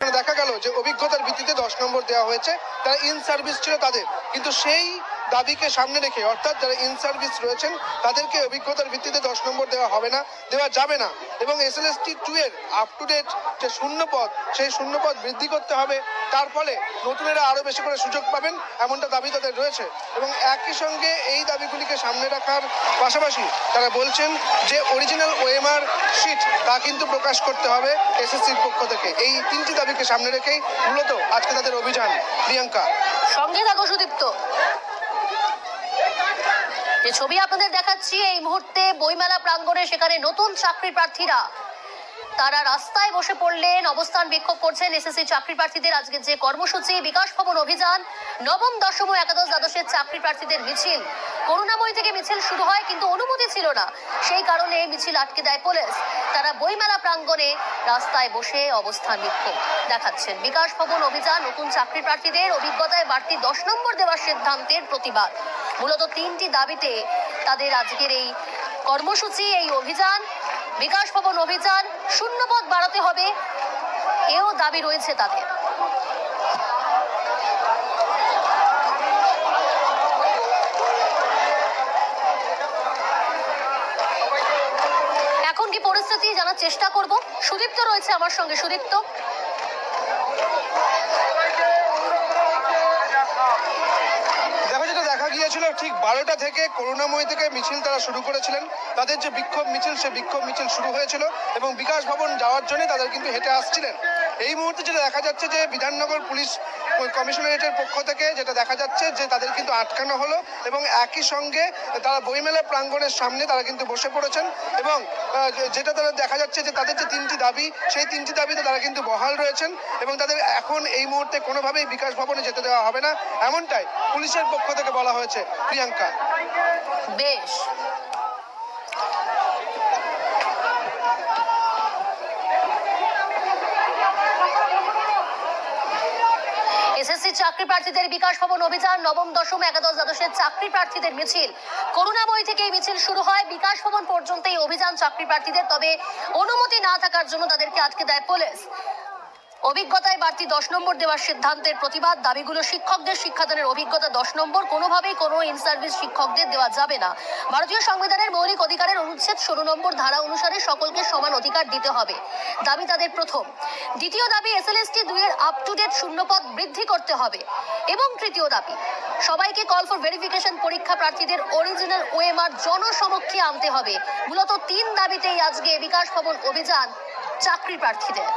দেখা গেল যে অভিজ্ঞতার ভিত্তিতে দশ নম্বর দেওয়া হয়েছে, তারা ইন সার্ভিস ছিল তাদের। কিন্তু সেই দাবিকে সামনে রেখে, অর্থাৎ যারা ইন সার্ভিস রয়েছেন, তাদেরকে অভিজ্ঞতার ভিত্তিতে দশ নম্বর দেওয়া হবে না, দেওয়া যাবে না। এবং S L S T two এর আপ টু ডেট যে শূন্যপদ, সেই শূন্যপদ বৃদ্ধি করতে হবে। তার ফলে নতুনেরা আরও বেশি করে সুযোগ পাবেন, এমনটা দাবি তাদের রয়েছে। এবং একই সঙ্গে এই দাবিগুলিকে সামনে রাখার পাশাপাশি তারা বলছেন যে অরিজিনাল ওএমআর শিট তা কিন্তু প্রকাশ করতে হবে এসএসসির পক্ষ থেকে। এই তিনটি দাবিকে সামনে রেখেই মূলত আজকে তাদের অভিযান। প্রিয়াঙ্কা। সঙ্গে থাকো সুদীপ্ত। যে ছবি আপনাদের দেখাচ্ছি, এই মুহূর্তে বইমেলা প্রাঙ্গণে সেখানে নতুন চাকরি প্রার্থীরা। তারা রাস্তায় বসে পড়লেন, অবস্থান বিক্ষোভ করছেন এসএসসি চাকরি প্রার্থীদের। আজকে যে কর্মসূচি, বিকাশ ভবন অভিযান, নবম দশম একাদশ দ্বাদশের চাকরি প্রার্থীদের মিছিল। করুণাময়ী থেকে মিছিল শুরু হয়, কিন্তু অনুমতি ছিল না। সেই কারণে মিছিল আটকে দেয় পুলিশ। তারা বইমেলা প্রাঙ্গণে রাস্তায় বসে অবস্থান বিক্ষোভ দেখাচ্ছেন। বিকাশ ভবন অভিযান, নতুন চাকরি প্রার্থীদের অভিজ্ঞতায় বাড়তি দশ নম্বর দেওয়ার সিদ্ধান্তের প্রতিবাদ। মূলত তিনটি দাবিতে তাদের আজকের এই কর্মসূচি, এই অভিযান, বিকাশ ভবন অভিযান শূন্যপদ বাড়াতে হবে। এও দাবি রয়েছে তাদের। এখন কি পরিস্থিতি জানার চেষ্টা করব? সুদীপ্ত রয়েছে আমার সঙ্গে। সুদীপ্ত দেখো যেটা দেখা গিয়েছিল ঠিক বারোটা থেকে করুণাময়ী থেকে মিছিল তারা শুরু করেছিলেন। তাদের যে বিক্ষোভ মিছিল, সে বিক্ষোভ মিছিল শুরু হয়েছিল এবং বিকাশ ভবন যাওয়ার জন্য তাদের কিন্তু হেঁটে আসছিলেন। এই মুহূর্তে যেটা দেখা যাচ্ছে যে বিধাননগর পুলিশ কমিশনারেটের পক্ষ থেকে যেটা দেখা যাচ্ছে যে তাদের কিন্তু আটকানো হলো এবং একই সঙ্গে তারা বইমেলা প্রাঙ্গণের সামনে তারা কিন্তু বসে পড়েছেন এবং যেটা তারা দেখা যাচ্ছে যে তাদের যে তিনটি দাবি, সেই তিনটি দাবিতে তারা কিন্তু বহাল রয়েছেন এবং তাদের এখন এই মুহূর্তে কোনোভাবেই বিকাশ ভবনে যেতে দেওয়া হবে না। এমনটাই পুলিশের পক্ষ থেকে বলা হয়েছে, প্রিয়াঙ্কা। বেশ। এসএসসি চাকরি প্রার্থীদের বিকাশ ভবন অভিযান নবম, দশম, একাদশ দ্বাদশের চাকরি প্রার্থীদের মিছিল। করুণাময়ী থেকে এই মিছিল শুরু হয়। বিকাশ ভবন পর্যন্ত এই অভিযান চাকরি প্রার্থীদের, তবে অনুমতি না থাকার জন্য তাদেরকে আটকে দেয় পুলিশ। অভিজ্ঞতায় বাড়তি দশ নম্বর দেওয়ার সিদ্ধান্তের প্রতিবাদ। দাবিগুলো শিক্ষকদের, শিক্ষাদানের অভিজ্ঞতা দশ নম্বর। কোনোভাবেই কোনো ইন সার্ভিস শিক্ষকদের দেওয়া যাবে না। ভারতীয় সংবিধানের মৌলিক অধিকারের অনুচ্ছেদ ষোলো নম্বর ধারা অনুসারে সকলকে সমান অধিকার দিতে হবে। দাবি তাদের প্রথম। দ্বিতীয় দাবি এস এল এসএলএসটি দুইয়ের আপ টু ডেট শূন্যপদ বৃদ্ধি করতে হবে। এবং তৃতীয় দাবি, সবাইকে কল ফর ভেরিফিকেশন পরীক্ষা প্রার্থীদের অরিজিনাল ওএমআর জনসমক্ষে আনতে হবে। মূলত তিন দাবিতেই আজকে বিকাশ ভবন অভিযান চাকরি প্রার্থীদের।